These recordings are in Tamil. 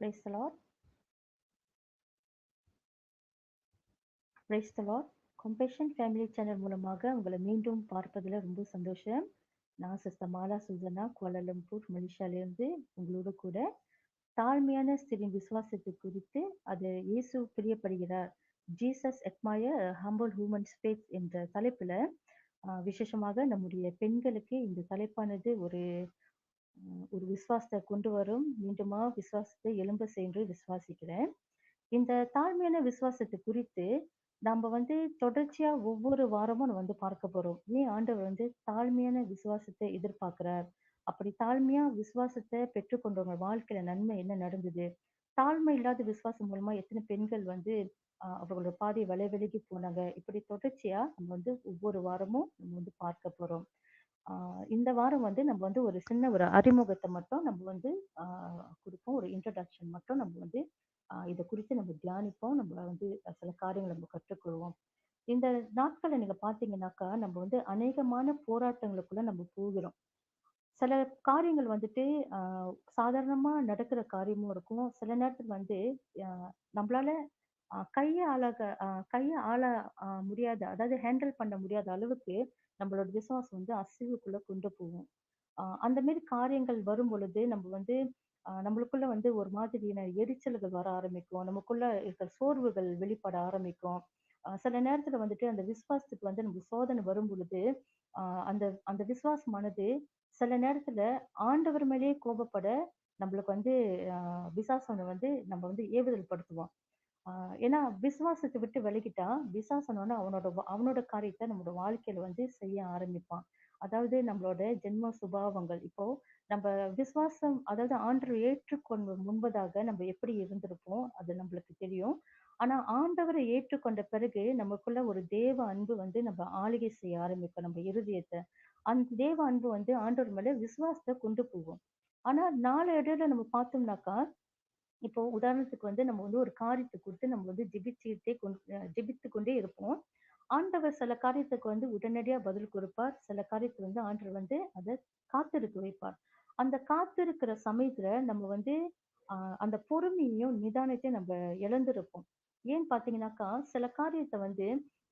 Praise the lord praise compassion family channel மூலமாக உங்களை மீண்டும் பார்ப்பதில் ரொம்ப சந்தோஷம். நான் sister Mala Sultana Kuala Lumpur மலேசியாவிலிருந்து உங்களோட கூட. தாழ்மையான ஸ்திரியின் விசுவாசத்தை குறித்து அது இயேசு பிரியப்படுகிறார். Jesus admire humble human space என்ற தலைப்பில் விசேஷமாக நம்முடைய பெண்களுக்கு இந்த தலைப்பானது ஒரு ஒரு விசுவாசத்தை கொண்டு வரும். மீண்டுமா விசுவாசத்தை எலும்ப சென்று விசுவாசிக்கிறேன். இந்த தாழ்மையான விசுவாசத்தை குறித்து நம்ம வந்து தொடர்ச்சியா ஒவ்வொரு வாரமும் நம்ம வந்து பார்க்க போறோம். ஏன் ஆண்டவர் வந்து தாழ்மையான விசுவாசத்தை எதிர்பார்க்கிறார்? அப்படி தாழ்மையா விசுவாசத்தை பெற்றுக்கொண்டவங்க வாழ்க்கையில நன்மை என்ன நடந்தது? தாழ்மை இல்லாத விசுவாசம் மூலமா எத்தனை பெண்கள் வந்து அவர்களோட பாதை விலை விலகி போனாங்க? இப்படி தொடர்ச்சியா நம்ம வந்து ஒவ்வொரு வாரமும் நம்ம வந்து பார்க்க போறோம். இந்த வாரம் வந்து நம்ம வந்து ஒரு சின்ன ஒரு அறிமுகத்தை மட்டும் நம்ம வந்து ஆஹ் கொடுப்போம். ஒரு இன்ட்ரடக்ஷன் மட்டும் நம்ம வந்து ஆஹ் இதை குறித்து நம்ம தியானிப்போம். நம்ம வந்து சில காரியங்களை நம்ம கற்றுக்கொள்வோம். இந்த நாட்களை நீங்க பாத்தீங்கன்னாக்கா நம்ம வந்து அநேகமான போராட்டங்களுக்குள்ள நம்ம போகிறோம். சில காரியங்கள் வந்துட்டு ஆஹ் சாதாரணமா நடக்கிற காரியமும் இருக்கும். சில நேரத்துல வந்து ஆஹ் நம்மளால கையை ஆளாக ஆஹ் கையை ஆள முடியாத அதாவது ஹேண்டில் பண்ண முடியாத அளவுக்கு நம்மளோட விசுவாசம் வந்து அசைவுக்குள்ள கொண்டு போகும். ஆஹ் அந்த மாதிரி காரியங்கள் வரும் பொழுது நம்ம வந்து ஆஹ் நம்மளுக்குள்ள வந்து ஒரு மாதிரியான எரிச்சல்கள் வர ஆரம்பிக்கும். நமக்குள்ள இருக்கிற சோர்வுகள் வெளிப்பட ஆரம்பிக்கும். சில நேரத்துல வந்துட்டு அந்த விசுவாசத்துக்கு வந்து நம்ம சோதனை வரும் பொழுது ஆஹ் அந்த அந்த விசுவாசமானது சில நேரத்துல ஆண்டவர் மேலேயே கோபப்பட நம்மளுக்கு வந்து ஆஹ் விசுவாசனை வந்து நம்ம வந்து ஏவுதல் படுத்துவோம் ஆஹ் ஏன்னா விசுவாசத்தை விட்டு விலகிட்டா விசுவாசனோட அவனோட வா- அவனோட காரியத்தை நம்மளோட வாழ்க்கையில வந்து செய்ய ஆரம்பிப்பான். அதாவது நம்மளோட ஜென்ம சுபாவங்கள். இப்போ நம்ம விசுவாசம் அதாவது ஆண்டவர் ஏற்றுக்கொண்டு முன்பதாக நம்ம எப்படி இருந்திருப்போம் அது நம்மளுக்கு தெரியும். ஆனா ஆண்டவரை ஏற்றுக்கொண்ட பிறகு நமக்குள்ள ஒரு தேவ அன்பு வந்து நம்ம ஆளுகை செய்ய ஆரம்பிக்கும் நம்ம இருதயத்தை. அந்த தேவ அன்பு வந்து ஆண்டவர் மேல விசுவாசத்தை கொண்டு போகும். ஆனா நாலு இடையில நம்ம பார்த்தோம்னாக்கா இப்போ உதாரணத்துக்கு வந்து நம்ம வந்து ஒரு காரியத்தை கொடுத்து நம்ம வந்து ஜெபிச்சுட்டே கொண்டு ஜெபித்து கொண்டே இருப்போம். ஆண்டவர் சில காரியத்துக்கு வந்து உடனடியா பதில் கொடுப்பார். சில காரியத்துக்கு வந்து ஆண்டவர் வந்து அதை காத்திருக்க வைப்பார். அந்த காத்திருக்கிற சமயத்துல நம்ம வந்து ஆஹ் அந்த பொறுமையையும் நிதானத்தையும் நம்ம இழந்திருப்போம். ஏன் பாத்தீங்கன்னாக்கா சில காரியத்தை வந்து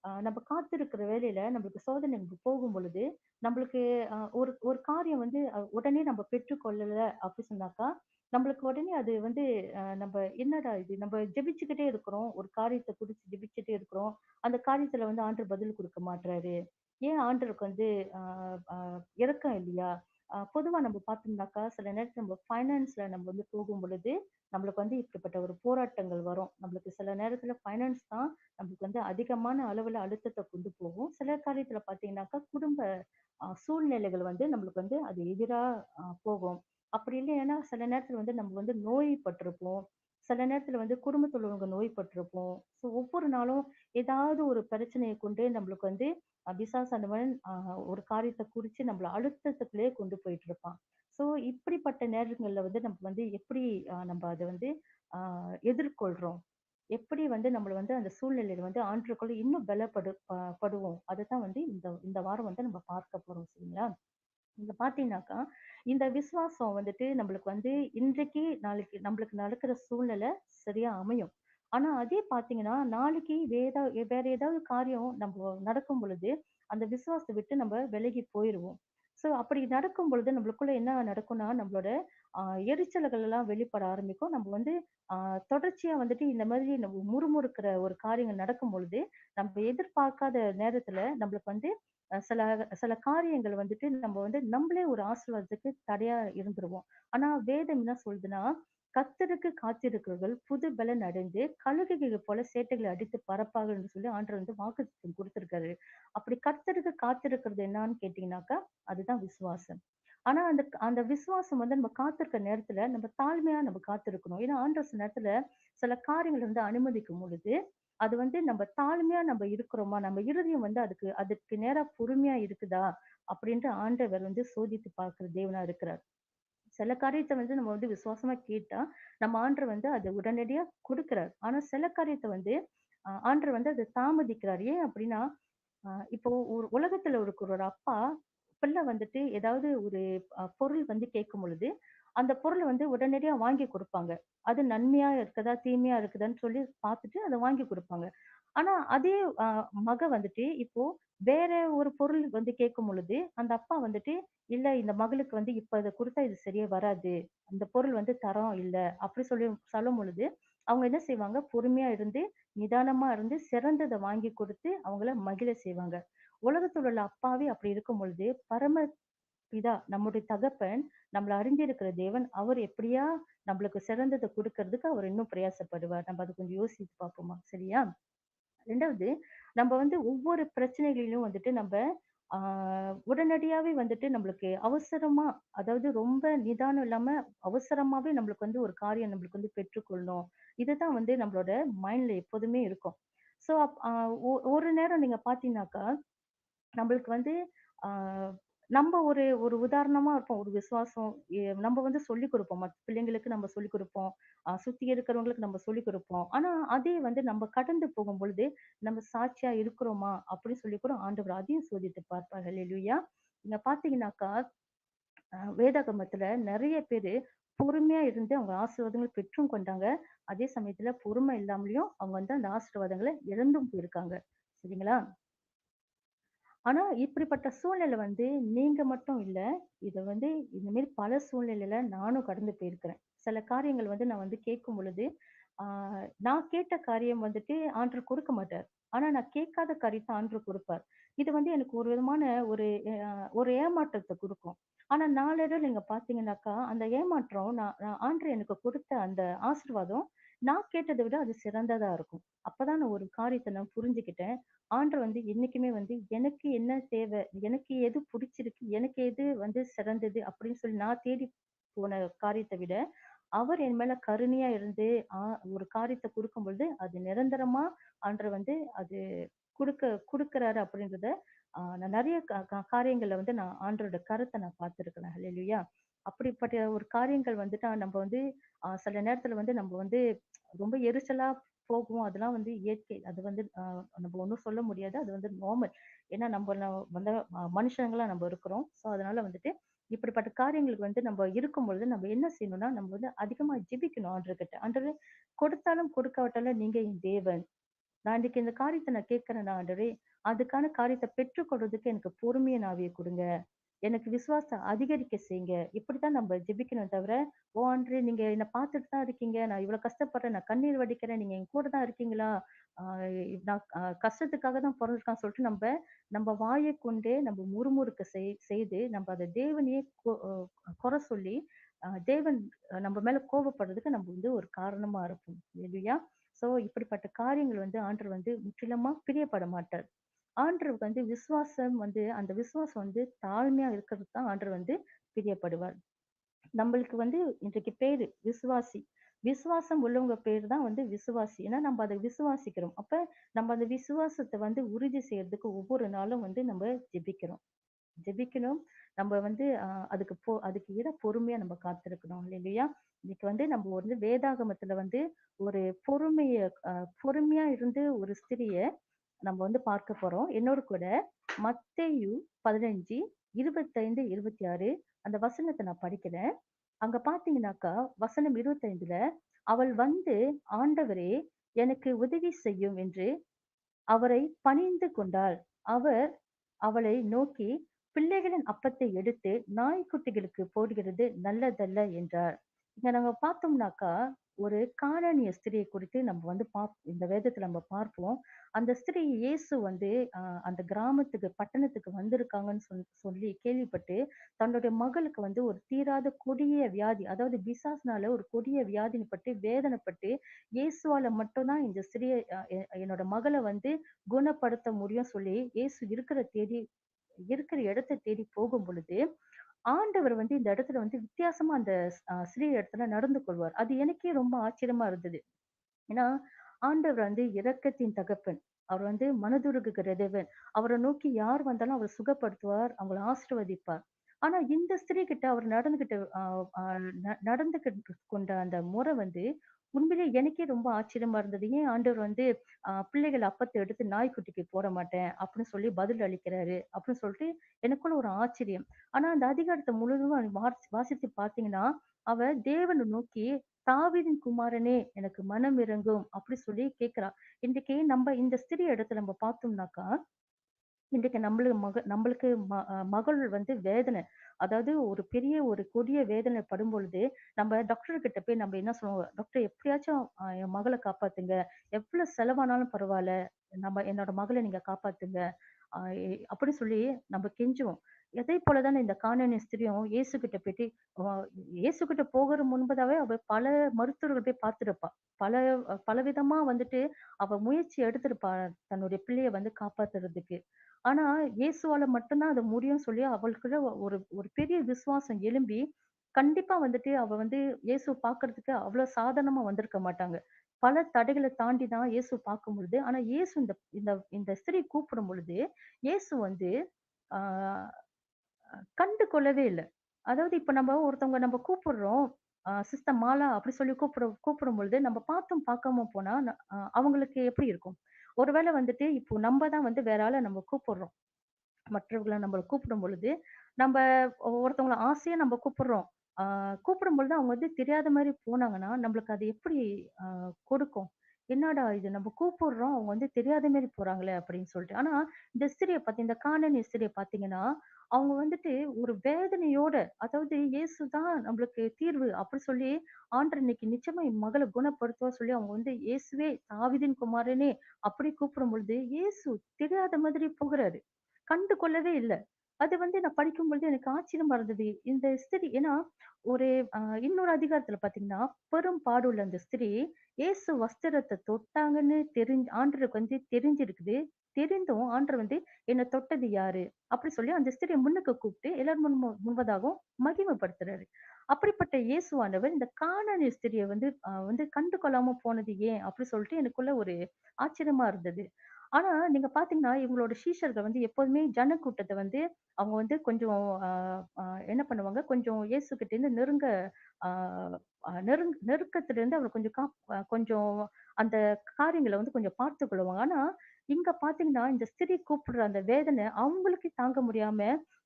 ஆஹ் நம்ம காத்திருக்கிற வேலையில நம்மளுக்கு சோதனை போகும் பொழுது நம்மளுக்கு ஆஹ் ஒரு ஒரு காரியம் வந்து உடனே நம்ம பெற்றுக்கொள்ளல அப்படி சொன்னாக்கா நம்மளுக்கு உடனே அது வந்து நம்ம என்னடா இது? நம்ம ஜெபிச்சுக்கிட்டே இருக்கிறோம். ஒரு காரியத்தை குறிச்சு ஜெபிச்சுட்டே இருக்கிறோம். அந்த காரியத்துல வந்து ஆண்டவர் பதில் கொடுக்க மாட்றாரு. ஏன் ஆண்டவருக்கு வந்து ஆஹ் ஆஹ் இரக்கம் இல்லையா? ஆஹ் பொதுவா நம்ம பார்த்தோம்னாக்கா சில நேரத்துல நம்ம ஃபைனான்ஸ்ல நம்ம வந்து போகும் பொழுது நம்மளுக்கு வந்து இப்படிப்பட்ட ஒரு போராட்டங்கள் வரும். நம்மளுக்கு சில நேரத்துல ஃபைனான்ஸ் தான் நம்மளுக்கு வந்து அதிகமான அளவுல அழுத்தத்தை கொண்டு போகும். சில காரியத்துல பாத்தீங்கன்னாக்கா குடும்ப ஆஹ் சூழ்நிலைகள் வந்து நம்மளுக்கு வந்து அது எதிரா ஆஹ் போகும். அப்படி இல்லைன்னா சில நேரத்துல வந்து நம்ம வந்து நோய்பட்டிருப்போம் சில நேரத்துல வந்து குடும்பத்துல உள்ளவங்க நோய்பட்டிருப்போம் ஸோ ஒவ்வொரு நாளும் ஏதாவது ஒரு பிரச்சனையை கொண்டு நம்மளுக்கு வந்து அபிசாசனவன் ஆஹ் ஒரு காரியத்தை குறிச்சு நம்மள அழுத்தத்துக்குள்ளேயே கொண்டு போயிட்டு இருப்பான் ஸோ இப்படிப்பட்ட நேரங்கள்ல வந்து நம்ம வந்து எப்படி நம்ம அதை வந்து ஆஹ் எதிர்கொள்றோம்? எப்படி வந்து நம்மள வந்து அந்த சூழ்நிலையில வந்து ஆண்டுக்குள்ள இன்னும் பலப்படு ப- படுவோம்? அதை தான் வந்து இந்த இந்த வாரம் வந்து நம்ம பார்க்க போறோம் சரிங்களா? நீங்க பாத்தீங்கன்னாக்கா இந்த விசுவாசம் வந்துட்டு நம்மளுக்கு வந்து இன்றைக்கு நாளைக்கு நம்மளுக்கு நடக்கிற சூழ்நிலை சரியா அமையும். ஆனா அதே பாத்தீங்கன்னா நாளைக்கு வேற வேற ஏதாவது காரியம் நம்ம நடக்கும் பொழுது அந்த விசுவாசத்தை விட்டு நம்ம விலகி போயிடுவோம் சோ அப்படி நடக்கும் பொழுது நம்மளுக்குள்ள என்ன நடக்கும்னா நம்மளோட ஆஹ் எரிச்சல்கள் எல்லாம் வெளிப்பட ஆரம்பிக்கும். நம்ம வந்து ஆஹ் தொடர்ச்சியா வந்துட்டு இந்த மாதிரி நம்ம முறுமுறுக்கிற ஒரு காரியங்கள் நடக்கும் பொழுது நம்ம எதிர்பார்க்காத நேரத்துல நம்மளுக்கு வந்து சில சில காரியங்கள் வந்துட்டு நம்ம வந்து நம்மளே ஒரு ஆசீர்வாதத்துக்கு தடையா இருந்துருவோம். ஆனா வேதம் என்ன சொல்லுதுன்னா கத்தருக்கு காத்திருக்கிறவர்கள் புது பலன் அடைந்து கழுகுகள் போல சேட்டைகளை அடித்து பரப்பாகன்னு சொல்லி ஆண்டர் வந்து வாக்கு கொடுத்திருக்காரு. அப்படி கத்தருக்கு காத்திருக்கிறது என்னன்னு கேட்டீங்கன்னாக்கா அதுதான் விசுவாசம். ஆனா அந்த அந்த விசுவாசம் வந்து நம்ம காத்திருக்க நேரத்துல நம்ம தாழ்மையா நம்ம காத்திருக்கணும். ஏன்னா ஆண்டர் சில நேரத்துல சில காரியங்கள் வந்து அனுமதிக்கும் பொழுது அது வந்து நம்ம தாழ்மையா நம்ம இருக்கிறோமா? நம்ம இருதயம் வந்து அதுக்கு அதுக்கு நேரா பொறுமையா இருக்குதா? அப்படின்ட்டு ஆண்டவர் வந்து சோதித்து பார்க்கிற தேவனா இருக்கிறார். சில காரியத்தை வந்து நம்ம வந்து விசுவாசமா கேட்டா நம்ம ஆண்டர் வந்து அதை உடனடியா கொடுக்கிறார். ஆனா சில காரியத்தை வந்து ஆண்டர் வந்து அதை தாமதிக்கிறார். ஏன் அப்படின்னா இப்போ ஒரு உலகத்துல இருக்கிற ஒரு அப்பா பிள்ளை வந்துட்டு ஏதாவது ஒரு பொருள் வந்து கேட்கும் பொழுது அந்த பொருள் வந்து உடனடியா வாங்கி கொடுப்பாங்க அது நன்மையா இருக்குதா, தீமையா இருக்குதான்னு சொல்லி பார்த்துட்டு அத வாங்கி கொடுப்பாங்க ஆனா அதே அ மக வந்துட்டு இப்போ வேற ஒரு பொருள் வந்து கேட்கும் பொழுது, அந்த அப்பா வந்துட்டு, "இல்ல இந்த மகளுக்கு வந்து இப்ப இத குடுத்தா இது சரியா வராது. அந்த பொருள் வந்து தரம் இல்ல." அப்படி சொல்லி சொல்லும் பொழுது, அவங்க என்ன செய்வாங்க, பொறுமையா இருந்து, நிதானமா இருந்து, சிறந்தத வாங்கி கொடுத்து அவங்கள மகிழ செய்வாங்க. உலகத்துல உள்ள அப்பாவே அப்படி இருக்கும் பொழுது, பரம பிதா நம்முடைய தகப்பன், நம்மளை அறிந்திருக்கிற தேவன், அவர் எப்படியா நம்மளுக்கு சிறந்ததை கொடுக்கறதுக்கு அவர் இன்னும் பிரயாசப்படுவார். நம்ம அதை கொஞ்சம் யோசித்து பார்ப்போமா? சரியா? ரெண்டாவது நம்ம வந்து ஒவ்வொரு பிரச்சனைகளிலும் வந்துட்டு நம்ம ஆஹ் உடனடியாவே வந்துட்டு நம்மளுக்கு அவசரமா, அதாவது ரொம்ப நிதானம் இல்லாம அவசரமாவே நம்மளுக்கு வந்து ஒரு காரியம் நம்மளுக்கு வந்து பெற்றுக்கொள்ளணும். இதுதான் வந்து நம்மளோட மைண்ட்ல எப்போதுமே இருக்கும். ஸோ அப் ஒ ஒரு நேரம் நீங்க பார்த்தீங்கன்னாக்கா, நம்மளுக்கு வந்து நம்ம ஒரு ஒரு உதாரணமா இருப்போம். ஒரு விசுவாசம் எ நம்ம வந்து சொல்லிக் குடுப்போம். மத்த பிள்ளைங்களுக்கு நம்ம சொல்லிக் குடுப்போம். அ சுத்தி இருக்கிறவங்களுக்கு நம்ம சொல்லிக் குடுப்போம். ஆனா, அதே வந்து நம்ம கடந்து போகும்பொழுது, நம்ம சாட்சியா இருக்கிறோமா? அப்படின்னு சொல்லி கூட ஆண்டவர் அதையும் சோதித்து பார்ப்பார். ஹல்லேலூயா! நீங்க பார்த்தீங்கன்னாக்கா, அ வேதாகமத்துல நெறைய பேரு பொறுமையா இருந்து அவங்க ஆசீர்வாதங்கள் பெற்றும் கொண்டாங்க. அதே சமயத்துல பொறுமை இல்லாமலயும் அவங்க வந்து அந்த ஆசீர்வாதங்கள இழந்தும் போயிருக்காங்க. சரிங்களா? ஆனா, இப்படிப்பட்ட சூழ்நிலை வந்து நீங்க மட்டும் இல்ல. இத வந்து இந்த மாரி பல சூழ்நிலையில நானும் கடந்து போயிருக்கிறேன். சில காரியங்கள் வந்து நான் வந்து கேட்கும் பொழுது, ஆ நான் கேட்ட காரியம் வந்துட்டு ஆண்டவர் கொடுக்க மாட்டார். ஆனா, நான் கேட்காத காரியத்த ஆண்டவர் கொடுப்பார். இது வந்து எனக்கு ஒரு விதமான ஒரு அ ஒரு ஏமாற்றத்த குடுக்கும். ஆனா, நாளடைவுல நீங்க பார்த்தீங்கன்னாக்கா, அந்த ஏமாற்றம் நான் நான் ஆண்டவர் எனக்கு கொடுத்த அந்த ஆசீர்வாதம், நான் கேட்டதை விட அது சிறந்ததா இருக்கும். அப்பதான் நான் ஒரு காரியத்தை நான் புரிஞ்சுக்கிட்டேன். ஆண்டவர் வந்து என்னைக்குமே வந்து எனக்கு என்ன தேவை? எனக்கு எது புடிச்சிருக்கு? எனக்கு எது வந்து சிறந்தது? அப்படின்னு சொல்லி நான் தேடி போன காரியத்தை விட, அவர் என் மேல கருணையா இருந்து, ஆ ஒரு கொடுக்கும் பொழுது அது நிரந்தரமா ஆண்டவர் வந்து அது குடுக்க குடுக்குறாரு அப்படின்றத, ஆ நான் நெறைய க க காரியங்கள்ல வந்து நான் ஆண்டவரோட கருத்தை நான் பார்த்துருக்கிறேன். ஹல்லேலூயா! அப்படிப்பட்ட ஒரு காரியங்கள் வந்துட்டு நம்ம வந்து சில நேரத்துல வந்து நம்ம வந்து ரொம்ப எரிச்சலா போகும். அதெல்லாம் வந்து இயற்கை. அது வந்து நம்ம ஒன்றும் சொல்ல முடியாது. அது வந்து நார்மல். ஏன்னா நம்ம ந வந்து அ மனுஷங்களா நம்ம இருக்கிறோம். ஸோ அதனால வந்துட்டு இப்படிப்பட்ட காரியங்களுக்கு வந்து நம்ம இருக்கும் பொழுது நம்ம என்ன செய்யணும்னா, நம்ம வந்து அதிகமா ஜெபிக்கணும் ஆண்டர்கிட்ட ஆண்டவரே கொடுத்தாலும் கொடுக்காவிட்டாலும் நீங்க என் தேவன். நான் இன்னைக்கு இந்த காரியத்தை நான் கேட்கிறேன்னா ஆண்டவரே, அதுக்கான காரியத்தை பெற்றுக் கொடுறதுக்கு எனக்கு பொறுமையை நாவிய கொடுங்க எனக்கு விசுவாசம் அதிகரிக்க செய்யுங்க. இப்படித்தான் நம்ம ஜெபிக்கணும் தவிர, "ஓ ஆண்டவரே நீங்க என்னை பார்த்துட்டு தான் இருக்கீங்க. நான் இவ்வளவு கஷ்டப்படுறேன். நான் கண்ணீர் வடிக்கிறேன். நீங்க என் கூட தான் இருக்கீங்களா? நான் கஷ்டத்துக்காக தான் பொறந்திருக்கான்னு" சொல்லிட்டு நம்ம நம்ம வாயை கொண்டே நம்ம முறுமுறுக்க செய் செய்து நம்ம அதை தேவனையே கொ சொல்லி, தேவன் நம்ம மேல கோபப்படுறதுக்கு நம்ம வந்து ஒரு காரணமா இருப்போம். இல்லையா? ஸோ இப்படிப்பட்ட காரியங்கள் வந்து ஆண்டவர் வந்து முற்றிலுமா பிரியப்பட மாட்டார். ஆண்டவருக்கு வந்து விசுவாசம் வந்து அந்த விசுவாசம் வந்து தாழ்மையா இருக்கிறது தான் ஆண்டர் வந்து பிரியப்படுவார். நம்மளுக்கு வந்து இன்றைக்கு பேரு விசுவாசி. விசுவாசம் உள்ளவங்க பேர் தான் வந்து விசுவாசி. ஏன்னா நம்ம அதை விசுவாசிக்கிறோம். அப்ப நம்ம அந்த விசுவாசத்தை வந்து உறுதி செய்யறதுக்கு ஒவ்வொரு நாளும் வந்து நம்ம ஜெபிக்கிறோம். ஜெபிக்கணும். நம்ம வந்து அதுக்கு போ அதுக்கு ஈடா பொறுமையா நம்ம காத்திருக்கணும். இல்லையா? இன்னைக்கு வந்து நம்ம வந்து வேதாகமத்துல வந்து ஒரு பொறுமைய பொறுமையா இருந்து ஒரு ஸ்திரிய நம்ம வந்து பார்க்க போறோம். என்னோடு கூட மத்தேயு 15, 25, 26 அந்த வசனத்தை நான் படிக்கிறேன். அங்க பார்த்தீங்கன்னாக்கா, வசனம் 25ல அவள் வந்து, "ஆண்டவரே, எனக்கு உதவி செய்யும்" என்று அவரை பணிந்து கொண்டாள். அவர் அவளை நோக்கி, "பிள்ளைகளின் அப்பத்தை எடுத்து நாய்க்குட்டிகளுக்கு போடுகிறது நல்லதல்ல" என்றார். இங்க நம்ம பார்த்தோம்னாக்கா, ஒரு கானானிய ஸ்திரியை குறித்து நம்ம வந்து பாப் இந்த வேதத்துல நம்ம பார்ப்போம். அந்த ஸ்திரீ இயேசு வந்து அ அந்த கிராமத்துக்கு, பட்டணத்துக்கு வந்திருக்காங்கன்னு சொல் சொல்லி கேள்விப்பட்டு, தன்னுடைய மகளுக்கு வந்து ஒரு தீராத கொடிய வியாதி, அதாவது பிசாசுனால ஒரு கொடிய வியாதிப்பட்டு வேதனைப்பட்டு, இயேசுவால மட்டும் தான் இந்த ஸ்திரிய அ எ என்னோட மகள வந்து குணப்படுத்த முடியும்னு சொல்லி, இயேசு இருக்கிற தேடி இருக்கிற இடத்த தேடி போகும் பொழுது, ஆண்டவர் வந்து இந்த இடத்துல வந்து வித்தியாசமா அந்த ஸ்ரீ இடத்துல நடந்து கொள்வார். அது எனக்கே ரொம்ப ஆச்சரியமா இருந்தது. ஏன்னா, ஆண்டவர் வந்து இரக்கத்தின் தகப்பன். அவர் வந்து மனதுருகுகிற தேவன். அவர நோக்கி யார் வந்தாலும் அவர் சுகப்படுத்துவார், அவங்கள ஆசீர்வதிப்பார். ஆனா இந்த ஸ்திரீ கிட்ட அவர் நடந்துகிட்ட அ அ ந நடந்துகிட்டு கொண்ட அந்த முறை வந்து, உண்மையிலேயே எனக்கே ரொம்ப ஆச்சரியமா இருந்தது. ஏன் ஆண்டவர் வந்து அ பிள்ளைகள் அப்பத்த எடுத்து நாய்க்குட்டிக்கு போட மாட்டேன் அப்படின்னு சொல்லி பதில் அளிக்கிறாரு அப்படின்னு சொல்லிட்டு எனக்குள்ள ஒரு ஆச்சரியம். ஆனா அந்த அதிகாரத்த முழுவதும் வாசி வாசித்து பார்த்தீங்கன்னா, அவ தேவனை நோக்கி தாவீதின் குமாரனே எனக்கு மனம் இறங்கும் அப்படி சொல்லி கேட்கிறா இன்றைக்கு நம்ம இந்த சிறிய இடத்துல நம்ம பார்த்தோம்னாக்கா இன்றைக்கு நம்மளு மக நம்மளுக்கு ம மகள் வந்து வேதனை. அதாவது ஒரு பெரிய ஒரு கொடிய வேதனை படும்பொழுது, நம்ம டாக்டர் கிட்ட போய் நம்ம என்ன சொல்லுவோம், "டாக்டர் எப்படியாச்சும் என் மகளை காப்பாத்துங்க. எவ்வளோ செலவானாலும் பரவாயில்ல நம்ம என்னோட மகளை நீங்க காப்பாத்துங்க." ஆஹ் எ அப்படி சொல்லி நம்ம கெஞ்சுவோம். அதே போலதானே இந்த காணனி ஸ்திரியும் இயேசு கிட்ட போயிட்டு இயேசு கிட்ட போகிற முன்பதாவே அவ பல மருத்துவர்கள் போய் பார்த்திருப்பா. பல பலவிதமா வந்துட்டு அவ முயற்சி எடுத்திருப்பா, தன்னுடைய பிள்ளைய வந்து காப்பாத்துறதுக்கு. ஆனா, இயேசுவால மட்டும் தான் அது முடியும்னு சொல்லி அவளுக்குள்ள ஒரு ஒரு பெரிய விசுவாசம் எழும்பி, கண்டிப்பா வந்துட்டு அவ வந்து இயேசு பார்க்கறதுக்கு அவ்வளவு சாதாரணமா வந்திருக்க மாட்டாங்க. பல தடைகளை தாண்டி தான் இயேசு பார்க்கும்பொழுது, ஆனா இயேசு இந்த இந்த இந்த ஸ்திரீ கூப்பிடும் பொழுது, இயேசு வந்து ஆஹ் கண்டு கொள்ளவே இல்ல. அதாவது இப்ப நம்ம ஒருத்தவங்க நம்ம கூப்பிடுறோம், சிஸ்டர் மாலா அப்படி சொல்லி கூப்பிட கூப்பிடும்பொழுது, நம்ம பார்த்தும் பார்க்காம போனா, அவங்களுக்கு எப்படி இருக்கும்? ஒருவேளை வந்துட்டு இப்போ நம்ம தான் வந்து வேற ஆளை நம்ம கூப்பிடுறோம். மற்றவர்களை நம்மளை கூப்பிடும் பொழுது, நம்ம ஒருத்தவங்களை ஆசையா நம்ம கூப்பிடுறோம். ஆ கூப்பிடும்பொழுது அவங்க வந்து தெரியாத மாதிரி போனாங்கன்னா, நம்மளுக்கு அது எப்படி ஆஹ் கொடுக்கும்? என்னடா இது நம்ம கூப்பிடுறோம், அவங்க வந்து தெரியாத மாரி போறாங்களே அப்படின்னு சொல்லிட்டு. ஆனா, இந்த ஸ்திரியை பாத்தி இந்த காணன் ஸ்திரியை பார்த்தீங்கன்னா, அவங்க வந்துட்டு ஒரு வேதனையோட, அதாவது இயேசு தான் நம்மளுக்கு தீர்வு அப்படி சொல்லி, ஆண்டவர் இன்னைக்கு நிச்சயமா என் மகள குணப்படுத்துவார் சொல்லி அவங்க வந்து இயேசுவே தாவீதின் குமாரனே அப்படி கூப்பிடும் பொழுது, இயேசு தெரியாத மாதிரி போகுறாரு. கண்டு கொள்ளவே இல்ல. அது வந்து நான் படிக்கும்பொழுது எனக்கு ஆச்சரியமா இருந்தது. இந்த ஸ்திரீ ஏன்னா, ஒரு அ இன்னொரு அதிகாரத்துல பார்த்தீங்கன்னா, பெரும் பாடுள்ள அந்த ஸ்திரீ, இயேசு வஸ்திரத்தை தொட்டாங்கன்னு தெரிஞ்சு ஆண்டருக்கு வந்து தெரிஞ்சிருக்குது. தெரிந்தும் ஆண்டர் வந்து, "என்ன தொட்டது யாரு?" அப்படி சொல்லி அந்த ஸ்திரியை முன்னுக்கு கூப்பிட்டு எல்லார் முன் முன்பதாகவும் மகிமைப்படுத்துறாரு. அப்படிப்பட்ட இயேசுவானவர் இந்த கானானிய ஸ்திரியை வந்து வந்து கண்டு கொள்ளாம போனது ஏன்? அப்படி சொல்லிட்டு எனக்குள்ள ஒரு ஆச்சரியமா இருந்தது. ஆனா, நீங்க பார்த்தீங்கன்னா, இவங்களோட சீஷர்கள் வந்து எப்போதுமே ஜனக்கூட்டத்த வந்து அவங்க வந்து கொஞ்சம் அ அ என்ன பண்ணுவாங்க, கொஞ்சம் இயேசுகிட்டேருந்து நெருங்க அ அ நெருங் நெருக்கத்திலிருந்து அவங்க கொஞ்சம் காப் அ கொஞ்சம் அந்த காரியங்கள வந்து கொஞ்சம் பார்த்துக் கொள்ளுவாங்க. ஆனா, இங்க பார்த்தீங்கன்னா, இந்த ஸ்திரீ கூப்பிடுற அந்த வேதனை அவங்களுக்கே தாங்க முடியாம,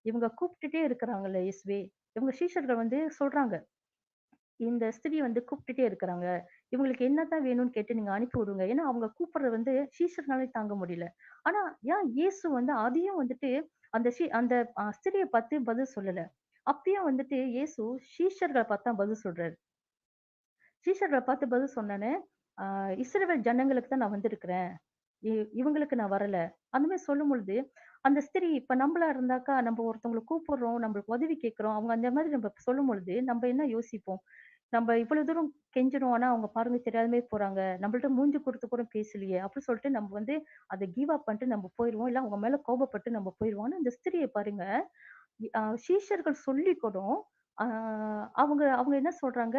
இவங்க கூப்பிட்டுட்டே இருக்கிறாங்கல்ல இயேசுவே! இவங்க சீஷர்கள் வந்து சொல்றாங்க. இந்த ஸ்திரீ வந்து கூப்பிட்டுட்டே இருக்கிறாங்க. இவங்களுக்கு என்னதான் வேணும்னு கேட்டு நீங்க அனுப்பி விடுங்க. ஏன்னா அவங்க கூப்பிடுறது வந்து சீஷர்களாலே தாங்க முடியல. ஆனா ஏன் இயேசு வந்து அதையும் வந்துட்டு அந்த ஷீ அந்த ஸ்திரியை ஸ்திரிய பார்த்து பதில் சொல்லல. அப்பயும் வந்துட்டு இயேசு சீஷர்களை பார்த்தா பதில் சொல்றாரு. சீஷர்களை பார்த்து பதில் சொன்னேன்னு ஆஹ் இஸ்ரேல் ஜனங்களுக்கு தான் நான் வந்திருக்கிறேன். இவங்களுக்கு நான் வரல. அந்த மாதிரி சொல்லும் பொழுது அந்த ஸ்திரீ இப்ப நம்மளா இருந்தாக்கா, நம்ம ஒருத்தவங்களை கூப்பிடுறோம், நம்மளுக்கு உதவி கேட்கிறோம். அவங்க அந்த மாதிரி நம்ம சொல்லும் பொழுது நம்ம என்ன யோசிப்போம்? நம்ம இவ்வளவு தூரம் கெஞ்சுறோம். ஆனா, அவங்க பாருங்க தெரியாத மாரி போறாங்க. நம்மள்ட்ட மூஞ்சி கொடுத்து கூட பேசலையே! அப்படி சொல்லிட்டு நம்ம வந்து அதை கிவ் அப் பண்ணிட்டு நம்ம போயிடுவோம் இல்ல அவங்க மேல கோபப்பட்டு நம்ம போயிடுவோம் ஆனா, இந்த ஸ்திரியை பாருங்க, சீஷர்கள் சொல்லி கூடும், அவங்க அவங்க என்ன சொல்றாங்க?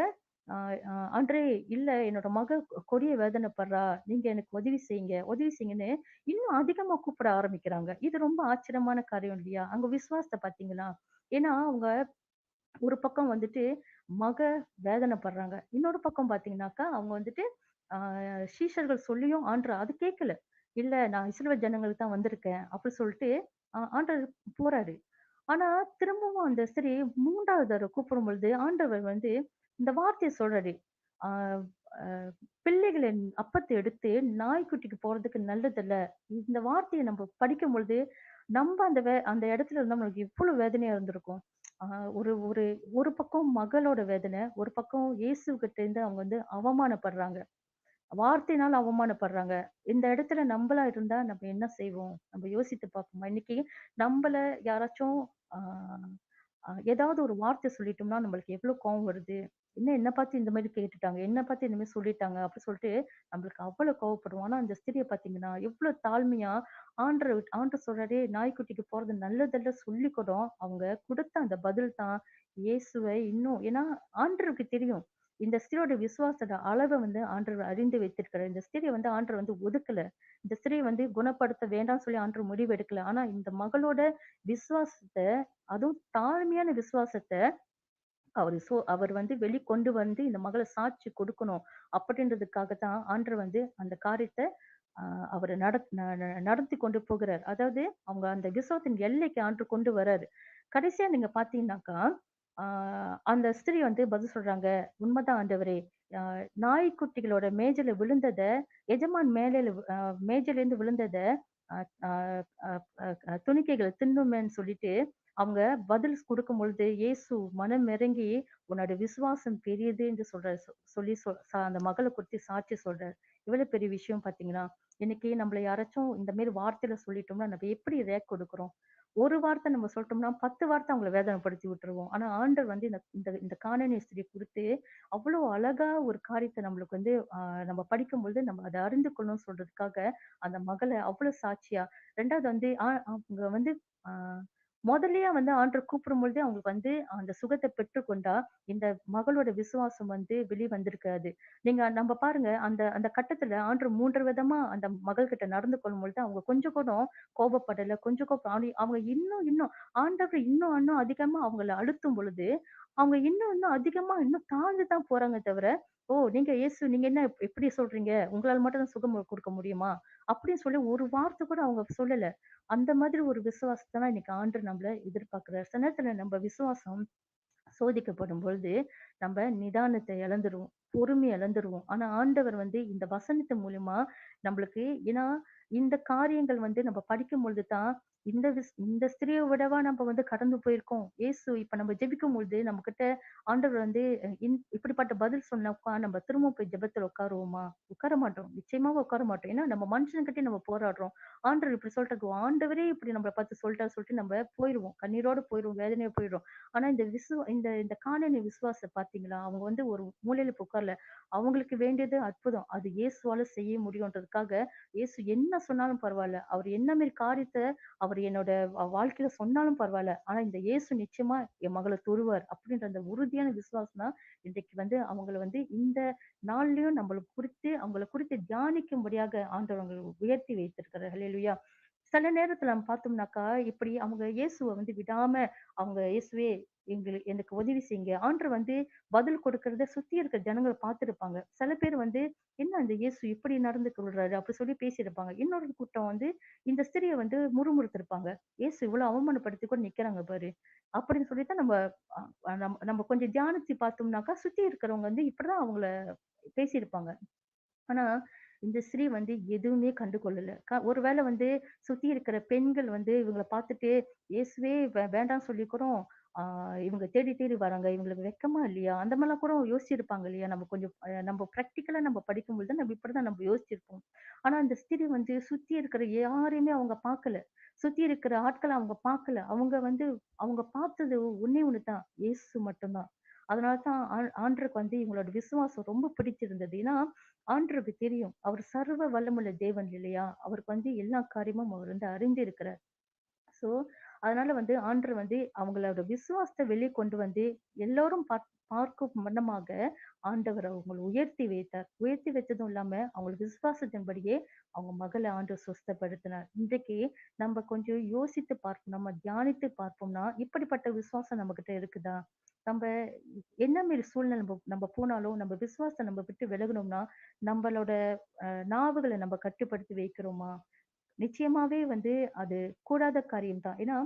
அன்றே இல்ல என்னோட மக கொடிய வேதனைப்படுறா. நீங்க எனக்கு உதவி செய்யுங்க, உதவி செய்யுங்கன்னு" இன்னும் அதிகமா கூப்பிட ஆரம்பிக்கிறாங்க. இது ரொம்ப ஆச்சரியமான காரியம் இல்லையா? அங்க விசுவாசத்தை பார்த்தீங்களா? ஏன்னா, அவங்க ஒரு பக்கம் வந்துட்டு மக வேதனைப்படுறாங்க. இன்னொரு பக்கம் பார்த்தீங்கன்னாக்கா, அவங்க வந்துட்டு ஆ சீஷர்கள் சொல்லியும் ஆண்டவர் அது கேட்கல. "இல்ல நான் இஸ்ரவேல் ஜனங்களுக்கு தான் வந்திருக்கேன்." அப்படி சொல்லிட்டு ஆண்டவர் போறாரு. ஆனா, திரும்பவும் அந்த ஸ்திரீ 3வது தடவ கூப்பிடும்பொழுது, ஆண்டவர் வந்து இந்த வார்த்தையை சொல்றாரு. ஆ "பிள்ளைகளின் அப்பத்தை எடுத்து நாய்க்குட்டிக்கு போறதுக்கு நல்லதில்ல இந்த வார்த்தையை நம்ம படிக்கும் பொழுது நம்ம அந்த வே அந்த இடத்துல இருந்தா நம்மளுக்கு எவ்வளவு வேதனையா இருந்திருக்கும். ஆ ஒரு ஒரு ஒரு பக்கம் மகளோட வேதனை, ஒரு பக்கம் இயேசுகிட்ட இருந்து அவங்க வந்து அவமானப்படுறாங்க. வார்த்தையினால அவமானப்படுறாங்க. இந்த இடத்துல நம்பளா இருந்தா நம்ம என்ன செய்வோம்? நம்ம யோசித்து பார்ப்போமா? இன்னைக்கு நம்பள யாராச்சும் ஆ ஏதாவது ஒரு வார்த்தை சொல்லிட்டோம்னா, நம்மளுக்கு எவ்வளோ கோவம் வருது? என்ன என்ன பார்த்து இந்த மாதிரி கேட்டுட்டாங்க? என்ன பார்த்து இந்த மாதிரி சொல்லிட்டாங்க? அப்படி சொல்லிட்டு நம்மளுக்கு அவ்வளோ கோவப்படுவோம். ஆனா அந்த ஸ்திரியை பார்த்தீங்கன்னா, எவ்வளோ தாழ்மையா ஆண்டவர் ஆண்டவர் சொல்றாரே, நாய்க்குட்டிக்கு போறது நல்லதல்ல சொல்லி கூட, அவங்க கொடுத்த அந்த பதில் தான் இயேசுவை இன்னும் ஏன்னா ஆண்டருக்கு தெரியும். இந்த ஸ்திரியோட விசுவாசத்த அளவை வந்து ஆண்டவர் அறிந்து வைத்திருக்கிறார். இந்த ஸ்திரியை வந்து ஆண்டவர் வந்து ஒதுக்கல. இந்த ஸ்திரியை வந்து குணப்படுத்த வேண்டாம்னு சொல்லி ஆண்டவர் முடிவு எடுக்கல. ஆனா இந்த மகளோட விசுவாசத்தை அதுவும் தாழ்மையான விசுவாசத்தை அவர் சோ அவர் வந்து வெளிக்கொண்டு வந்து இந்த மகளை சாட்சி கொடுக்கணும். அப்படின்றதுக்காக தான் ஆண்டர் வந்து அந்த காரியத்தை ஆஹ் அவர் நடத் ந நடத்தி கொண்டு போகிறார். அதாவது அவங்க அந்த விசுவாசத்தின் எல்லைக்கு ஆண்டு கொண்டு வர்றாரு கடைசியா நீங்க பார்த்தீங்கன்னாக்கா, ஆ அந்த ஸ்திரீ வந்து பதில் சொல்றாங்க, "உண்மைதான் ஆண்டவரே. அ நாய்க்குட்டிகளோட மேஜையில விழுந்தத, எஜமான் மேலையில அ மேஜையிலேருந்து விழுந்தத, அ அ அ அ அ துணிக்கைகள் தின்னுமேன்னு சொல்லிட்டு, அவங்க பதில் குடுக்கும் பொழுது, இயேசு மனம் இறங்கி, "உன்னோட விசுவாசம் பெரியது" என்று சொல்றாரு. சொ சொல்லி சொ ச அந்த மகள குறித்து சாட்சி சொல்றாரு. எவ்வளவு பெரிய விஷயம் பார்த்தீங்களா? இன்னைக்கு நம்மள யாராச்சும் இந்த மாரி வார்த்தையில சொல்லிட்டோம்னா, நம்ம எப்படி ரியாக்ட் குடுக்குறோம்? ஒரு வார்த்தை நம்ம சொல்லிட்டோம்னா, 10 வார்த்தை அவங்கள வேதனைப்படுத்தி விட்டுருவோம். ஆனா ஆண்டர் வந்து இந்த இந்த இந்த கானானிய ஸ்திரியை குறித்து அவ்வளோ அழகா ஒரு காரியத்தை நம்மளுக்கு வந்து நம்ம நம்ம படிக்கும்பொழுது, நம்ம அதை அறிந்து கொள்ளணும்னு சொல்றதுக்காக, அந்த மகளை அவ்வளவு சாட்சியா ரெண்டாவது வந்து அவங்க வந்து முதல்லயே வந்து ஆண்டவர் கூப்பிடும்பொழுதே அவங்களுக்கு வந்து அந்த சுகத்தை பெற்றுக்கொண்டா, இந்த மகளோட விசுவாசம் வந்து வெளி வந்திருக்காது. நீங்க நம்ம பாருங்க, அந்த அந்த கட்டத்துல ஆண்டவர் 3 விதமா அந்த மகள்கிட்ட நடந்து கொள்ளும்பொழுது, அவங்க கொஞ்சம் கூட கோபப்படல. கொஞ்சம் கூட அவங்க அவங்க இன்னும் இன்னும் ஆண்டவர் இன்னும் இன்னும் அதிகமா அவங்கள அழுத்தும் பொழுது, அவங்க இன்னும் இன்னும் அதிகமா இன்னும் தாழ்ந்து தான் போறாங்க தவிர, "ஓ! நீங்க இயேசு நீங்க என்ன இப் இப்படி சொல்றீங்க? உங்களால மட்டும் தான் சுகம் கொடுக்க முடியுமா?" அப்படின்னு சொல்லி ஒரு வார்த்தை கூட அவங்க சொல்லல. அந்த மாதிரி ஒரு விசுவாசத்தை தான் இன்னைக்கு ஆண்டு நம்மள எதிர்பார்க்கிறார். சில நேரத்துல நம்ம விசுவாசம் சோதிக்கப்படும் பொழுது, நம்ம நிதானத்தை இழந்துருவோம். பொறுமை இழந்துருவோம். ஆனா ஆண்டவர் வந்து இந்த வசனத்து மூலியமா நம்மளுக்கு ஏன்னா, இந்த காரியங்கள் வந்து நம்ம படிக்கும் தான், இந்த விஸ் இந்த ஸ்திரியை விடவா நம்ம வந்து கடந்து போயிருக்கோம். இயேசு இப்ப நம்ம ஜெபிக்கும் பொழுது நம்ம நம்மகிட்ட ஆண்டவர் வந்து அஹ், இன் இப்படிப்பட்ட பதில் சொன்னாக்கா நம்ம திரும்ப போய் ஜெபத்துல உட்காருவோமா? உட்கார மாட்டோம். நிச்சயமாக உட்கார மாட்டோம். ஏன்னா நம்ம மனுஷன்கிட்டயே நம்ம போராடுறோம். ஆண்டவர் இப்படி சொல்லிட்டாரு. ஆண்டவரே இப்படி நம்மள பார்த்து சொல்லிட்டாரு சொல்லிட்டு நம்ம போயிருவோம். கண்ணீரோட போயிருவோம். வேதனையா போயிடுவோம் ஆனா இந்த விசுவ இந்த இந்த காணனி விசுவாச பார்த்தீங்களா? அவங்க வந்து ஒரு மூலையில போய் உட்காரல. அவங்களுக்கு வேண்டியது அற்புதம். அது இயேசுவால செய்ய முடியுன்றதுக்காக, இயேசு என்ன சொன்னாலும் பரவாயில்ல அவர் என்ன மாதிரி காரியத்தை அவர் என்னோட வாழ்க்கையில சொன்னாலும் பரவாயில்ல ஆனா இந்த இயேசு நிச்சயமா என் மகளை தொடுவார். அப்படின்ற அந்த உறுதியான விசுவாசம் தான் இன்றைக்கு வந்து அவங்கள வந்து இந்த நாள்லயும் நம்மளை குறித்து அவங்கள குறித்து தியானிக்கும்படியாக ஆண்டவர் உயர்த்தி வைத்திருக்கிறார். ஹல்லேலூயா! சில நேரத்துல நம்ம பார்த்தோம்னாக்கா, இப்படி அவங்க இயேசுவை வந்து விடாம அவங்க இயேசுவே எங்களுக்கு எனக்கு உதவி செய்யுங்க. ஆண்டர் வந்து பதில் கொடுக்கிறத சுத்தி இருக்கிற ஜனங்களை பார்த்திருப்பாங்க. சில பேர் வந்து, "என்ன அந்த இயேசு இப்படி நடந்து கொள்றாரு?" அப்படி சொல்லி பேசியிருப்பாங்க. இன்னொரு கூட்டம் வந்து இந்த ஸ்திரியை வந்து முறுமுறுத்திருப்பாங்க. "இயேசு இவ்வளவு அவமானப்படுத்தி கூட நிக்கிறாங்க பாரு." அப்படின்னு சொல்லி தான் நம்ம நம்ம நம்ம கொஞ்சம் தியானிச்சு பார்த்தோம்னாக்கா, சுத்தி இருக்கிறவங்க வந்து இப்படிதான் அவங்கள பேசியிருப்பாங்க. ஆனா, இந்த ஸ்திரீ வந்து எதுவுமே கண்டுகொள்ளல. க ஒருவேளை வந்து சுத்தி இருக்கிற பெண்கள் வந்து இவங்களை பார்த்துட்டு, இயேசுவே வே சொல்லிக்கிறோம் சொல்லி கூட, ஆ இவங்க தேடி தேடி வராங்க. இவங்களுக்கு வெட்கமா இல்லையா? அந்த மாரிலாம் கூட யோசிச்சிருப்பாங்க இல்லையா? நம்ம கொஞ்சம் அ நம்ம பிராக்டிகலா நம்ம படிக்கும்பொழுது நம்ம இப்படிதான் நம்ம யோசிச்சிருப்போம். ஆனா, அந்த ஸ்திரீ வந்து சுத்தி இருக்கிற யாரையுமே அவங்க பார்க்கல. சுத்தி இருக்கிற ஆட்கள அவங்க பார்க்கல. அவங்க வந்து அவங்க பார்த்தது ஒண்ணே ஒண்ணு தான். இயேசு மட்டும் தான். அதனால தான் ஆ ஆண்டவருக்கு வந்து இவங்களோட விசுவாசம் ரொம்ப பிடிச்சிருந்தது. ஏன்னா, ஆண்டருக்கு தெரியும். அவர் சர்வ வல்லமுள்ள தேவன் இல்லையா? அவருக்கு வந்து எல்லா காரியமும் அவர் வந்து அறிந்திருக்கிறார். ஸோ, அதனால வந்து ஆண்டர் வந்து அவங்களோட விசுவாசத்தை வெளியே கொண்டு வந்து எல்லோரும் பாக் பார்க்கும் வண்ணமாக ஆண்டவர் அவங்கள உயர்த்தி வைத்தார். உயர்த்தி வைத்ததும் இல்லாம, அவங்க விசுவாசத்தின்படியே அவங்க மகளை ஆண்டவர் சுஸ்தப்படுத்தினார். இன்றைக்கு நம்ம கொஞ்சம் யோசித்து பார்ப்போம். நம்ம தியானித்து பார்ப்போம்னா, இப்படிப்பட்ட விசுவாசம் நம்மகிட்ட இருக்குதா? நம்ம என்ன மாரி சூழ்நிலை நம்ம நம்ம போனாலும், நம்ம விசுவாசத்தை நம்ம விட்டு விலகணும்னா நம்மளோட நாவுகளை நம்ம கட்டுப்படுத்தி வைக்கிறோமா? நிச்சயமாவே வந்து அது கூடாத காரியம் தான். ஏன்னா,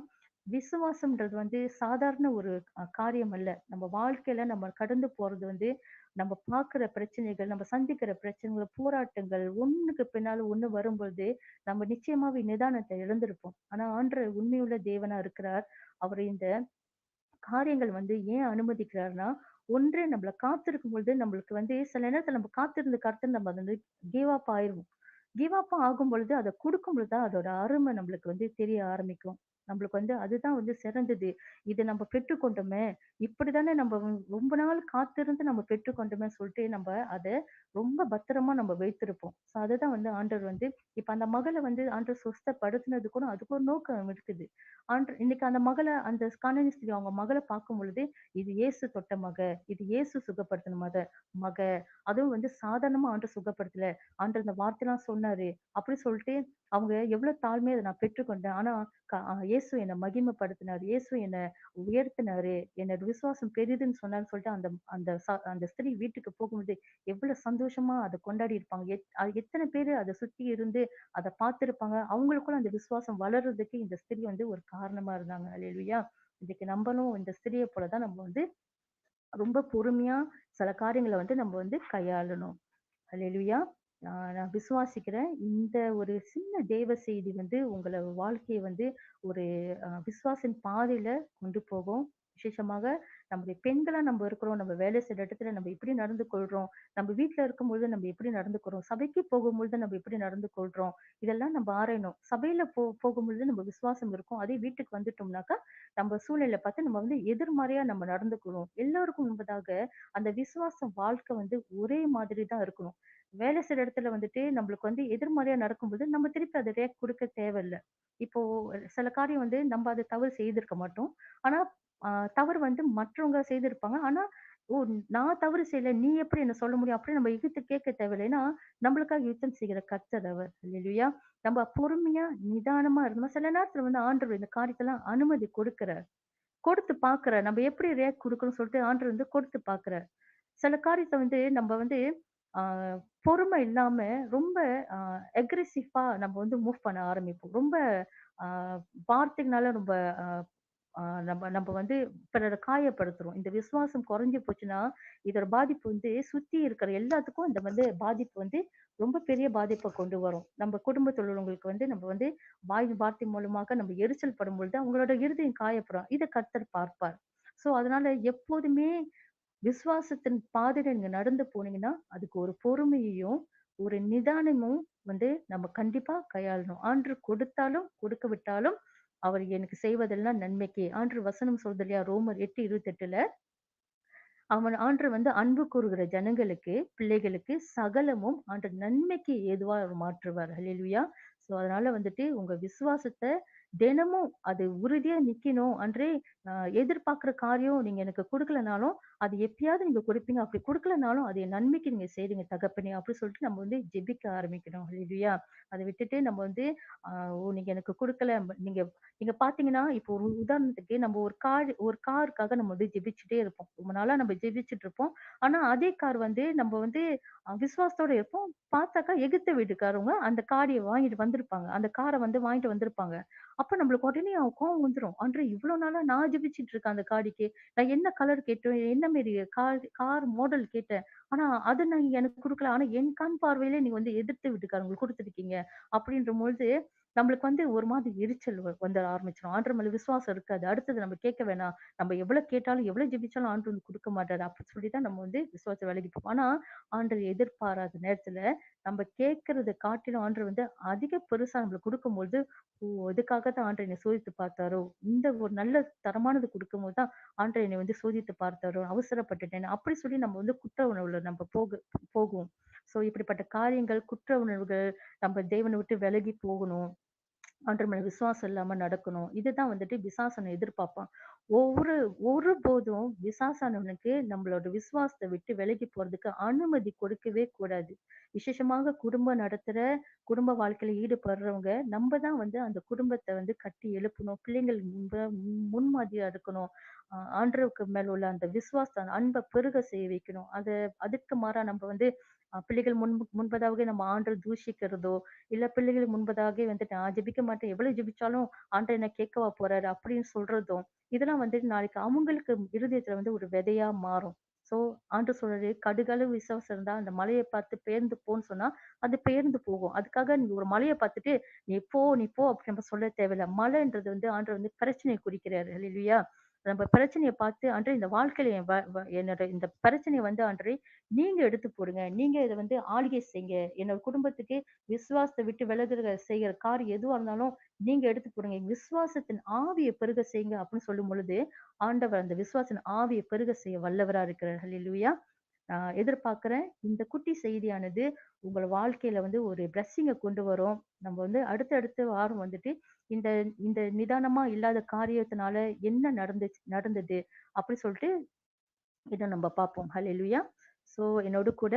விசுவாசம்ன்றது வந்து சாதாரண ஒரு காரியம் அல்ல. நம்ம வாழ்க்கையில நம்ம கடந்து போறது வந்து, நம்ம பார்க்குற பிரச்சனைகள், நம்ம சந்திக்கிற பிரச்சனைகள், போராட்டங்கள் ஒண்ணுக்கு பின்னால ஒண்ணு வரும்பொழுது, நம்ம நிச்சயமாவே நிதானத்தை இழந்திருப்போம். ஆனா ஆன்ற உண்மையுள்ள தேவனா இருக்கிறார். அவர் இந்த காரியங்கள் வந்து ஏன் அனுமதிக்கிறார்னா ஒன்று நம்மள காத்திருக்கும் பொழுது நம்மளுக்கு வந்து சில நேரத்துல நம்ம காத்திருந்து காத்து நம்ம வந்து கிவ் அப் ஆயிருவோம். கிவ் அப் ஆகும் பொழுது அத குடுக்கும் பொழுது தான் அதோட அருமை நம்மளுக்கு வந்து தெரிய ஆரம்பிக்கும். நம்மளுக்கு வந்து அதுதான் வந்து சிறந்தது. இத நம்ம பெற்றுக்கொண்டோமே, இப்படித்தானே நம்ம ரொம்ப நாள் காத்திருந்து நம்ம பெற்றுக்கொண்டோமே சொல்லிட்டு நம்ம அத ரொம்ப பத்திரமா நம்ம வைத்திருப்போம். ஸோ அதுதான் வந்து ஆண்டவர் வந்து இப்ப அந்த மகள வந்து ஆண்டவர் சுஸ்தப்படுத்தினது கூட அதுக்கு ஒரு நோக்கம் இருக்குது. ஆண்டவர் இன்னைக்கு அந்த மகள அந்த கானானிய ஸ்திரீ அவங்க மகள பார்க்கும் பொழுது, இது இயேசு தொட்ட மக, இது இயேசு சுகப்படுத்தின மக மக. அதுவும் வந்து சாதாரணமா ஆண்டவர் சுகப்படுத்தல. ஆண்டவர் இந்த வார்த்தைலாம் சொன்னாரு. அப்படி சொல்லிட்டு அவங்க எவ்வளவு தாழ்மையா அதை நான் பெற்றுக்கொண்டேன். ஆனா க இயேசு என்னை மகிமைப்படுத்தினார் இயேசு என்னை உயர்த்தினாரு. என்னோட விசுவாசம் பெரிதுன்னு சொன்னாருன்னு சொல்லிட்டு அந்த அந்த அந்த ஸ்திரீ வீட்டுக்கு போகும்போது எவ்வளவு சந்தோஷமா அதை கொண்டாடி இருப்பாங்க. எத் பேர் அதை சுத்தி இருந்து அதை பார்த்திருப்பாங்க. அவங்களுக்குள்ள அந்த விசுவாசம் வளர்றதுக்கு இந்த ஸ்திரீ வந்து ஒரு காரணமா இருந்தாங்க. அல்லேலூயா! இன்றைக்கு நம்மளும் இந்த ஸ்திரியை போலதான் நம்ம வந்து ரொம்ப பொறுமையா சில காரியங்களை வந்து நம்ம வந்து கையாளணும் அல்லேலூயா நான் விசுவாசிக்கிறேன். இந்த ஒரு சின்ன தேவ செய்தி வந்து உங்களை வாழ்க்கையை வந்து ஒரு விசுவாசின் பாதையில கொண்டு போகும். விசேஷமாக நம்முடைய பெண்களா நம்ம இருக்கிறோம் நம்ம வேலை செய்யற இடத்துல நம்ம எப்படி நடந்து கொள்றோம் நம்ம வீட்டுல இருக்கும்பொழுது நம்ம எப்படி நடந்துக்கிறோம் சபைக்கு போகும்பொழுது நம்ம எப்படி நடந்து கொள்றோம் இதெல்லாம் நம்ம ஆராயணும். சபையில போ போகும்பொழுது நம்ம விசுவாசம் இருக்கும். அதே வீட்டுக்கு வந்துட்டோம்னாக்கா நம்ம சூழ்நிலை பார்த்து நம்ம வந்து எதிர்மறையா நம்ம நடந்துக்கணும் எல்லாருக்கும் முன்பதாக அந்த விசுவாசம் வாழ்க்கை வந்து ஒரே மாதிரி தான் இருக்கணும். வேலை செய்யற இடத்துல வந்துட்டு நம்மளுக்கு வந்து எதிர்மறையா நடக்கும்போது நம்ம திருப்பி அதை ரியாக்ட் கொடுக்க தேவையில்லை. இப்போ சில காரியம் வந்து நம்ம அதை தவறு செய்திருக்க மாட்டோம். ஆனா தவறு வந்து மற்றவங்க செய்திருப்பாங்க. ஆனா ஓ நான் தவறு செய்யல நீ எப்படி என்ன சொல்ல முடியும்? அப்படின்னு நம்ம எதிர்த்து கேட்க தேவையில்லைன்னா நம்மளுக்காக யுத்தம் செய்கிற கர்த்தர் அவர் இல்லையா நம்ம பொறுமையா நிதானமா இருந்தோம்? சில நேரத்துல வந்து ஆண்டவர் இந்த காரியத்தெல்லாம் அனுமதி கொடுக்கிறார். கொடுத்து பாக்குற நம்ம எப்படி ரியாக்ட் கொடுக்கணும்னு சொல்லிட்டு ஆண்டவர் வந்து கொடுத்து பாக்குற சில காரியத்தை வந்து நம்ம வந்து ஆஹ் பொறுமை இல்லாம ரொம்ப ஆஹ் அக்ரெசிவா நம்ம வந்து மூவ் பண்ண ஆரம்பிப்போம். ரொம்ப ஆஹ் வார்த்தைகளால ரொம்ப ஆஹ் நம்ம நம்ம வந்து பிறரை காயப்படுத்துறோம். இந்த விசுவாசம் குறைஞ்சு போச்சுன்னா இதோட பாதிப்பு வந்து சுத்தி இருக்கிற எல்லாத்துக்கும் இந்த வந்து பாதிப்பு வந்து ரொம்ப பெரிய பாதிப்பை கொண்டு வரும். நம்ம குடும்பத்தில் உள்ளவங்களுக்கு வந்து நம்ம வந்து வாய் வார்த்தை மூலமாக நம்ம எரிச்சல் படும் பொழுது அவங்களோட இருதயம் காயப்படும். இதை கர்த்தர் பார்ப்பார். சோ அதனால எப்போதுமே விசுவாசத்தின் பாதையில நீங்க நடந்து போனீங்கன்னா அதுக்கு ஒரு பொறுமையையும் ஒரு நிதானமும் வந்து நம்ம கண்டிப்பா கையாளணும். ஆண்டு கொடுத்தாலும் கொடுக்க விட்டாலும் அவர் எனக்கு செய்வதெல்லாம் நன்மைக்கு. ஆண்டு வசனம் சொல்றது இல்லையா? ரோமர் எட்டு இருபத்தி எட்டுல அவன் ஆண்டு வந்து அன்பு கூறுகிற ஜனங்களுக்கு பிள்ளைகளுக்கு சகலமும் ஆண்டு நன்மைக்கு ஏதுவா மாற்றுவார். ஹalleluya சோ அதனால வந்துட்டு உங்க விசுவாசத்தை தினமும் அது உறுதியா நிக்கணும் அன்றே ஆஹ் எதிர்பார்க்கிற காரியம் நீங்க எனக்கு கொடுக்கலனாலும் அது எப்பயாவது நீங்க கொடுப்பீங்க. அப்படி கொடுக்கலனாலும் அது என் நன்மைக்கு நீங்க செய்றீங்க தகப்பனே அப்படி சொல்லிட்டு நம்ம வந்து ஜெபிக்க ஆரம்பிக்கணும். இல்லையா அதை விட்டுட்டு நம்ம வந்து ஆஹ் ஓ நீங்க எனக்கு கொடுக்கல. நீங்க நீங்க பாத்தீங்கன்னா இப்போ ஒரு உதாரணத்துக்கு நம்ம ஒரு கார் ஒரு காருக்காக நம்ம வந்து ஜெபிச்சுட்டே இருப்போம். ரொம்ப நாளா நம்ம ஜெபிச்சுட்டு இருப்போம். ஆனா அதே கார் வந்து நம்ம வந்து அஹ் விசுவாசத்தோட இருப்போம். பார்த்தாக்கா எதிர்த்த வீட்டுக்காரவங்க அந்த காரியை வாங்கிட்டு வந்திருப்பாங்க. அந்த காரை வந்து வாங்கிட்டு வந்திருப்பாங்க. அப்ப நம்மளுக்கு உடனே கோவம் வந்துரும். அன்று இவ்வளவு நாளா நான் ஜெபிச்சிட்டு இருக்கேன் அந்த காடிக்கு. நான் என்ன கலர் கேட்டேன்? என்ன மாரி கார் கார் மாடல் கேட்டேன்? ஆனா அதை நான் எனக்கு கொடுக்கல. ஆனா என் கண் பார்வையிலே நீங்க வந்து எதிர்த்து வீட்டுக்காரங்களுக்கு கொடுத்துருக்கீங்க. அப்படின்ற பொழுது நம்மளுக்கு வந்து ஒரு மாதிரி எரிச்சல் வ- ஆரம்பிச்சிடும் ஆண்டு மேல விசுவாசம் இருக்காது. அடுத்தது நம்ம கேட்க வேணாம். நம்ம எவ்வளவு கேட்டாலும் எவ்வளவு ஜெபிச்சாலும் ஆண்டு வந்து கொடுக்க மாட்டாரு. அப்படி சொல்லிதான் நம்ம வந்து விசுவாச வேலைக்கு போவோம். ஆனா ஆண்டு எதிர்பாராத நேரத்துல நம்ம கேட்கறத காட்டிலும் ஆண்டு வந்து அதிக பெருசா நம்மளுக்கு கொடுக்கும்போது ஓ இதுக்காக தான் ஆண்டு என்னை சோதித்து பார்த்தாரோ? இந்த ஒரு நல்ல தரமானது கொடுக்கும்போது தான் ஆண்டு என்னை வந்து சோதித்து பார்த்தாரோ? அவசரப்பட்டுட்டேன். அப்படி சொல்லி நம்ம வந்து குற்ற உணர்வுல நம்ம போக போகும். சோ இப்படிப்பட்ட காரியங்கள் குற்ற உணர்வுகள் நம்ம தேவனை விட்டு விலகி போகணும். ஆண்டவர் மேல விசுவாசம் இல்லாம நடக்கணும். இதுதான் வந்துட்டு பிசாசனை எதிர்பார்ப்பான். ஒவ்வொரு ஒரு போதும் விசாசானவனுக்கு நம்மளோட விசுவாசத்தை விட்டு விலகி போறதுக்கு அனுமதி கொடுக்கவே கூடாது. விசேஷமாக குடும்பம் நடத்துற குடும்ப வாழ்க்கையில ஈடுபடுறவங்க நம்ம தான் வந்து அந்த குடும்பத்தை வந்து கட்டி எழுப்பணும். பிள்ளைங்கள் முன்ப முன்மாதிரியா இருக்கணும். ஆஹ் ஆண்டவருக்கு மேல உள்ள அந்த விசுவாசம் அன்பை பெருக செய்ய வைக்கணும். அது அதுக்கு மாறா நம்ம வந்து பிள்ளைகள் முன் முன்பதாகவே நம்ம ஆண்டவர் தூஷிக்கிறதோ இல்ல பிள்ளைகள் முன்பதாகவே வந்துட்டு நான் ஜெபிக்க மாட்டேன் எவ்வளவு ஜெபிச்சாலும் ஆண்டவர் என்ன கேட்கவா போறாரு அப்படின்னு சொல்றதும் இதெல்லாம் வந்துட்டு நாளைக்கு அவங்களுக்கு இருதயத்துல வந்து ஒரு விதையா மாறும். சோ ஆண்டு சொல்றாரு கடுகளவு விசுவாசம் இருந்தா அந்த மலையை பார்த்து பேர்ந்து போன்னு சொன்னா அது பேர்ந்து போகும். அதுக்காக நீ ஒரு மலையை பார்த்துட்டு நீ போ நீ போ அப்படி நம்ம சொல்ல தேவையில்ல. மலைன்றது வந்து ஆண்டு வந்து பிரச்சனையை குறிக்கிறாரு. இல்லையா நம்ம பிரச்சனையை பார்த்து அன்றை இந்த வாழ்க்கையில என் வ- வ- என்னோட இந்த பிரச்சனையை வந்து அன்றை நீங்க எடுத்து போடுங்க. நீங்க இதை வந்து ஆளுகை செய்யுங்க என்னோட குடும்பத்துக்கு விசுவாசத்தை விட்டு விலகுற செய்கிற காரியம் எதுவா இருந்தாலும் நீங்க எடுத்து போடுங்க. விசுவாசத்தின் ஆவியை பெருக செய்யுங்க அப்படின்னு சொல்லும் பொழுது ஆண்டவர் அந்த விசுவாசத்தின் ஆவியை பெருக செய்ய வல்லவரா இருக்கிறார். ஹalleluya நான் எதிர்பார்க்கிறேன். இந்த குட்டி செய்தியானது உங்கள் வாழ்க்கையில வந்து ஒரு பிளஸ்ஸிங்கை கொண்டு வரும். நம்ம வந்து அடுத்தடுத்த வாரம் வந்துட்டு இந்த இந்த நிதானமா இல்லாத காரியத்தினால என்ன நடந்துச்சு நடந்தது அப்படி சொல்லிட்டு இதை நம்ம பார்ப்போம். ஹலெலுயா ஸோ என்னோட கூட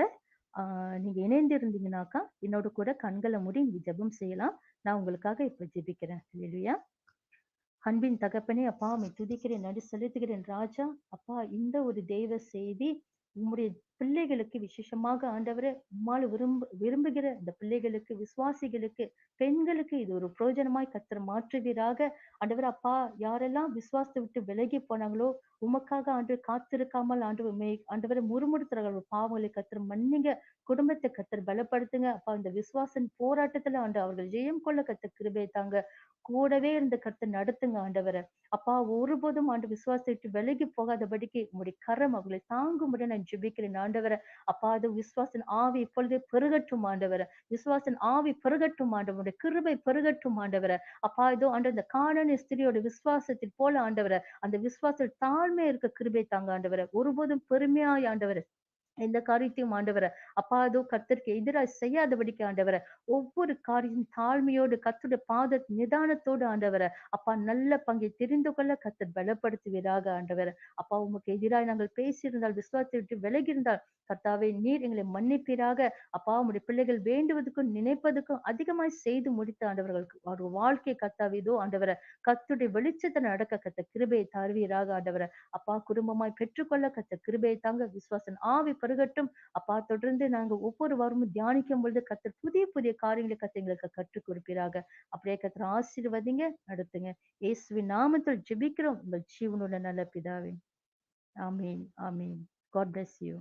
நீங்க இணைந்து இருந்தீங்கன்னாக்கா என்னோட கூட கண்களை மூடி நீங்க ஜெபம் செய்யலாம். நான் உங்களுக்காக இப்ப ஜெபிக்கிறேன். ஹalleluya அன்பின் தகப்பனே அப்பா உம்மை துதிக்கிறேன் நடி செலுத்துகிறேன் ராஜா. அப்பா இந்த ஒரு தெய்வ செய்தி umurya பிள்ளைகளுக்கு விசேஷமாக ஆண்டவரே உம்மால் விரும்பு விரும்புகிற இந்த பிள்ளைகளுக்கு விசுவாசிகளுக்கு பெண்களுக்கு இது ஒரு பிரயோஜனமாய் கத்தர் மாற்றுவீராக. ஆண்டவர் அப்பா யாரெல்லாம் விசுவாசத்தை விட்டு விலகி போனாங்களோ உமக்காக ஆண்டு காத்திருக்காமல் ஆண்டு ஆண்டவரை முறுமுறுத்துறாங்க பாவங்களை கத்தர் மன்னிங்க. குடும்பத்தை கத்தர் பலப்படுத்துங்க. அப்பா இந்த விசுவாசன் போராட்டத்துல ஆண்டு அவர்கள் ஜெயம் கொள்ள கத்த கிருபை தாங்க. கூடவே இருந்த கத்து நடத்துங்க ஆண்டவரை. அப்பா ஒருபோதும் ஆண்டு விசுவாசத்தை விட்டு விலகி போகாதபடிக்கு உங்களுடைய கரம் அவர்களை தாங்கும்படி நான் ஜெபிக்கிறேன். ஆண்டவர. அப்பா அது விசுவாசன் ஆவி இப்பொழுதே பெருகட்டும் ஆண்டவர. விசுவாசன் ஆவி பெருகட்டும் ஆண்டவருடைய கிருபை பெருகட்டும் ஆண்டவர. அப்பா இதோ ஆண்டு இந்த காணனி ஸ்திரியோட விசுவாசத்தில் போல ஆண்டவர. அந்த விசுவாசத்தில் தாழ்மை இருக்க கிருபை தாங்க ஆண்டவர. ஒருபோதும் பெருமையாய் ஆண்டவர. எந்த காரியத்தையும் ஆண்டவரை. அப்பா அதோ கத்திற்கு எதிராக செய்யாதபடிக்கு ஆண்டவரை. ஒவ்வொரு காரியம் தாழ்மையோடு கத்துடைய பாத நிதானத்தோடு ஆண்டவரை. அப்பா நல்ல பங்கை தெரிந்து கொள்ள கத்தர் பலப்படுத்துவீராக ஆண்டவரை. அப்பா உமக்கு எதிராக நாங்கள் பேசியிருந்தால் விசுவாசத்தை விட்டு விலகி இருந்தால் கர்த்தாவே நீர் எங்களை மன்னிப்பீராக. அப்பா உடைய பிள்ளைகள் வேண்டுவதற்கும் நினைப்பதற்கும் அதிகமாய் செய்து முடித்த ஆண்டவர்களுக்கு ஒரு வாழ்க்கை கர்த்தாவே இதோ ஆண்டவரை வெளிச்சத்தை நடக்க கத்த கிருபையை தருவீராக ஆண்டவர. அப்பா குடும்பமாய் பெற்றுக்கொள்ள கத்த கிருபையை தாங்க விசுவாசன் ஆவி வருகட்டும். அப்பா தொடர்ந்து நாங்க ஒவ்வொரு வாரமும் தியானிக்கும் பொழுது கத்தர் புதிய புதிய காரியங்களை கத்த எங்களுக்கு கற்றுக் கொடுப்பீராக. அப்படியே கத்தர் ஆசீர்வதிங்க நடத்துங்க. இயேசுவின் நாமத்தில் ஜெபிக்கிறோம். உங்கள் ஜீவனுள்ள நல்ல பிதாவே. ஆமீன் ஆமீன். God bless you.